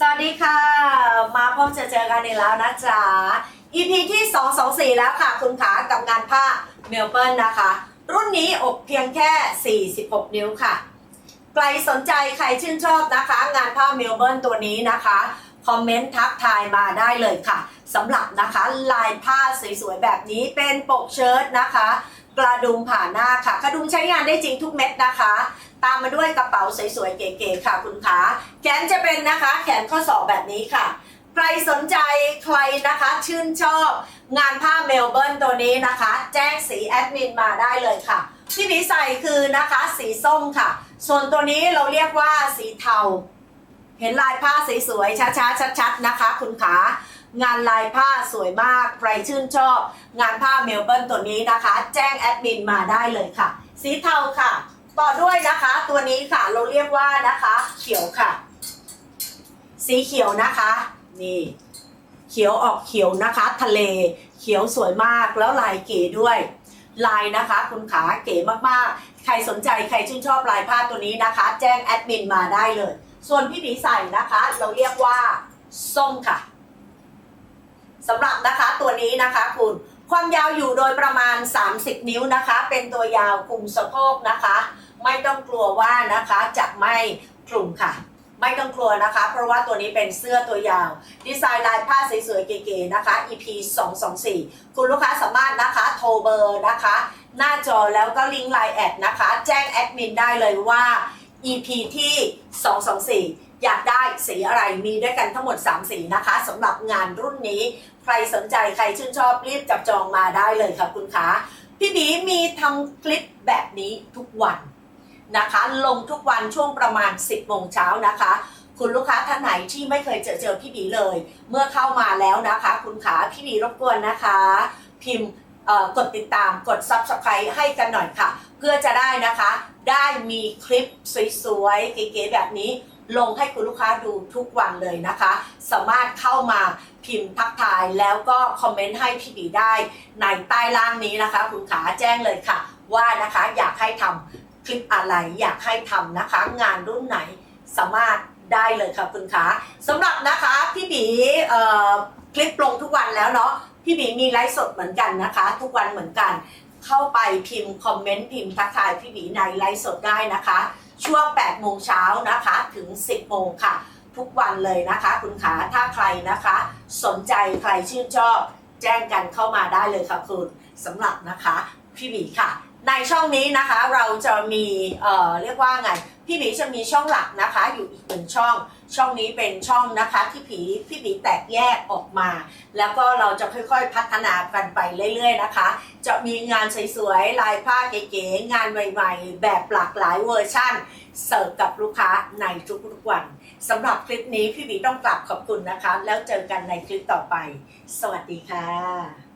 สวัสดีค่ะ มาพบเจอเจอกันอีกแล้วนะจ๊ะ EP ที่ 224 แล้วค่ะ คุณขากับงานผ้าเมลเบิร์นนะคะ รุ่นนี้อกเพียงแค่ 46 นิ้วค่ะ ใครสนใจใครชื่นชอบนะคะ งานผ้าเมลเบิร์นตัวนี้นะคะคอมเมนต์ทักทายมาได้เลยค่ะสำหรับนะคะลายผ้าสวยๆแบบนี้เป็นปกเชิ้ตนะคะ กระดุมผ่าหน้าค่ะ กระดุมใช้งานได้จริงทุกเม็ดนะคะ ตามมาด้วยกระเป๋าสวยๆเก๋ๆค่ะคุณขาแขนจะเป็นนะคะ แขนข้อศอกแบบนี้ค่ะ ใครสนใจใครนะคะชื่นชอบงานผ้าเมลเบิร์นตัวนี้นะคะ แจ้งสีแอดมินมาได้เลยค่ะที่ผีใส่คือนะคะสีส้มค่ะ ส่วนตัวนี้เราเรียกว่าสีเทา เห็นลายผ้าสวยๆช้าๆชัดๆนะคะ คุณขางานลายผ้าสวยมาก ใครชื่นชอบ งานผ้าเมลเบิร์นตัวนี้นะคะ แจ้งแอดมินมาได้เลยค่ะ สีเทาค่ะ ต่อด้วยนะคะ ตัวนี้ค่ะเราเรียกว่านะคะ เขียวค่ะ สีเขียวนะคะ นี่ เขียวออกเขียวนะคะ ทะเล เขียวสวยมากแล้วลายเก๋ด้วย ลายนะคะ คุณขาเก๋มากๆ ใครสนใจใครชื่นชอบลายผ้าตัวนี้นะคะ แจ้งแอดมินมาได้เลย ส่วนพี่หมีใส่นะคะ เราเรียกว่าส้มค่ะสำหรับนะคะตัวนี้นะคะคุณความยาวอยู่โดยประมาณ 30 นิ้วนะคะ เป็นตัวยาวกลุ่มสะโพกนะคะ ไม่ต้องกลัวว่านะคะจะไม่กลุ่มค่ะ ไม่ต้องกลัวนะคะ เพราะว่าตัวนี้เป็นเสื้อตัวยาว ดีไซน์ลายผ้าสวยๆเก๋ๆนะคะ EP 224 คุณลูกค้าสามารถนะคะโทรเบอร์นะคะ หน้าจอแล้วก็ลิงก์ไลน์แอดนะคะ แจ้งแอดมินได้เลยว่า EP ที่ 224อยากได้สีอะไรมีด้วยกันทั้งหมด 3 สีนะคะสำหรับงานรุ่นนี้ ใครสนใจใครชื่นชอบรีบจับจองมาได้เลยค่ะคุณคะพี่บีมีทำคลิปแบบนี้ทุกวัน นะคะ ลงทุกวันช่วงประมาณ 10โมงเช้านะคะ คุณลูกค้าท่านไหนที่ไม่เคยเจอเจอพี่บีเลย เมื่อเข้ามาแล้วนะคะ คุณขาพี่บีรบกวนนะคะ พิมพ์กดติดตามกด Subscribe ให้กันหน่อยค่ะ เพื่อจะได้นะคะ ได้มีคลิปสวยๆเก๋ๆแบบนี้ลงให้คุณลูกค้าดูทุกวันเลยนะคะ สามารถเข้ามาพิมพ์ทักทายแล้วก็คอมเมนต์ให้พี่บีได้ ในใต้ล่างนี้นะคะ คุณขาแจ้งเลยค่ะ ว่านะคะอยากให้ทำ คลิปอะไรอยากให้ทำนะคะ งานรุ่นไหนสามารถได้เลยค่ะคุณขาสำหรับนะคะพี่บีเอ่อคลิปลงทุกวันแล้วเนาะพี่บีมีไลฟ์สดเหมือนกันนะคะ ทุกวันเหมือนกัน เข้าไปพิมพ์คอมเมนต์พิมพ์ทักทายพี่บีในไลฟ์สดได้นะคะ ช่วง8โมงเช้านะคะถึง 10โมงค่ะ ทุกวันเลยนะคะ คุณขาถ้าใครนะคะ สนใจใครชื่นชอบ แจ้งกันเข้ามาได้เลยค่ะคุณสำหรับนะคะ พี่บีค่ะ ในช่องนี้นะคะเราจะมีเอ่อเรียกว่าไงพี่บีจะมีช่องหลักนะคะอยู่อีกหนึ่งช่อง ช่องนี้เป็นช่องนะคะที่ผีพี่บีแตกแยกออกมา แล้วก็เราจะค่อยๆพัฒนากันไปเรื่อยๆนะคะ จะมีงานสวยๆลายผ้าเก๋ๆงานใหม่ๆ แบบหลากหลายเวอร์ชั่น เสิร์ฟกับลูกค้าในทุกๆวันสำหรับคลิปนี้พี่บีต้องกลับขอบคุณนะคะ แล้วเจอกันในคลิปต่อไป สวัสดีค่ะ